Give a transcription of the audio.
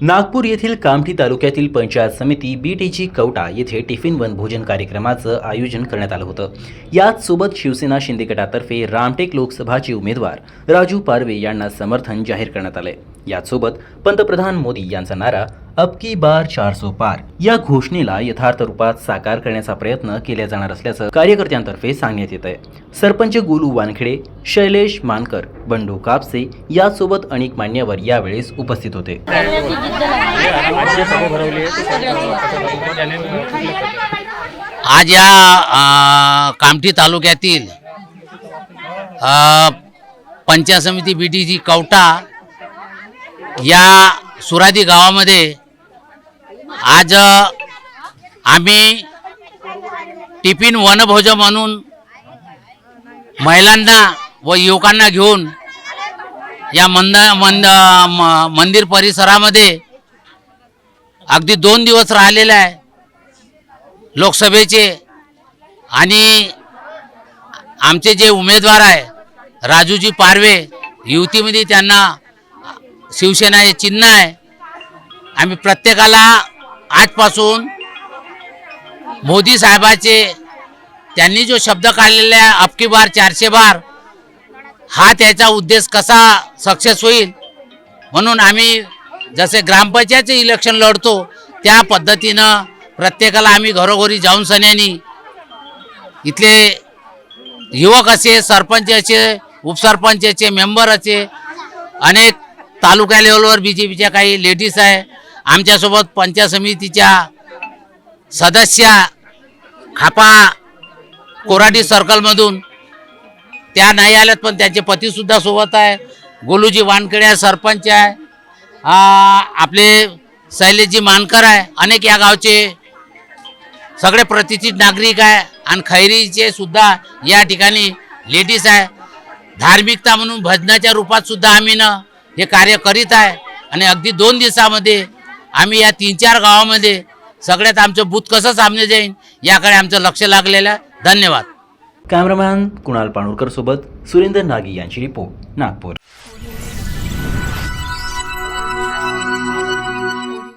नागपूर येथील कामठी तालुक्यातील पंचायत समिती बी टी जी कवटा येथे टिफिन वन भोजन कार्यक्रमाचं आयोजन करण्यात आलं होतं. याच सोबत शिवसेना शिंदे गटातर्फे रामटेक लोकसभाचे उमेदवार राजू पारवे यांना समर्थन जाहीर करण्यात आलंय. याचसोबत पंतप्रधान मोदी यांचा नारा अब की बार चारसो पार. या घोषणेला यथार्थ रूपात साकार करण्याचा प्रयत्न केला जाणार असल्याचं कार्यकर्त्यांतर्फे सांगण्यात येत आहे. सरपंच गोलू वानखेडे शैलेश मानकर बंडू कापसे यासोबत अनेक मान्यवर यावेळेस उपस्थित होते. आज या कामठी तालुक्यातील पंचायत समिती बी टी जी कवटा या सुरादी गावामध्ये आज आम्ही टिफिन वनभोज म्हणून महिलांना व युवकांना घेऊन या मंद मंद म- मंदिर परिसरामध्ये अगदी दोन दिवस राहिलेले आहे. लोकसभेचे आणि आमचे जे उमेदवार आहे राजूजी पारवे युतीमध्ये त्यांना शिवसेना हे चिन्ह आहे. आम्ही प्रत्येकाला आजपासून मोदी साहेबाचे त्यांनी जो शब्द काढलेला आहे अबकी बार चारशे बार हा त्याचा उद्देश कसा सक्सेस होईल? म्हणून आम्ही जसे ग्रामपंचायतचे इलेक्शन लढतो त्या पद्धतीनं प्रत्येकाला आम्ही घरोघरी जाऊन सन्यानी. इथले युवक असे सरपंच असे उपसरपंचाचे मेंबर असे अनेक तालुका लेवलवर बी जे पीच्या काही लेडीज आहे. आमच्यासोबत पंचायत समितीच्या सदस्य खापा कोराडी सर्कलमधून त्या नाही आल्यात पण त्यांचे पतीसुद्धा सोबत आहे. गोलूजी वानखेडे आहे सरपंच आहे. आपले शैलेशजी मानकर आहे. अनेक या गावचे सगळे प्रतिष्ठित नागरिक आहे. आणि खैरीचे सुद्धा या ठिकाणी लेडीज आहे. धार्मिकता म्हणून भजनाच्या रूपात सुद्धा आम्ही ना हे कार्य करीत आहे. आणि अगदी दोन दिवसामध्ये आम्ही या तीन चार गावामध्ये सगळ्यात आमचं बूथ कसं सामने जाईल याकडे आमचं लक्ष लागलेलं आहे. धन्यवाद. कॅमेरामॅन कुणाल पाणूरकर सोबत सुरेंद्र नागी यांची रिपोर्ट नागपूर.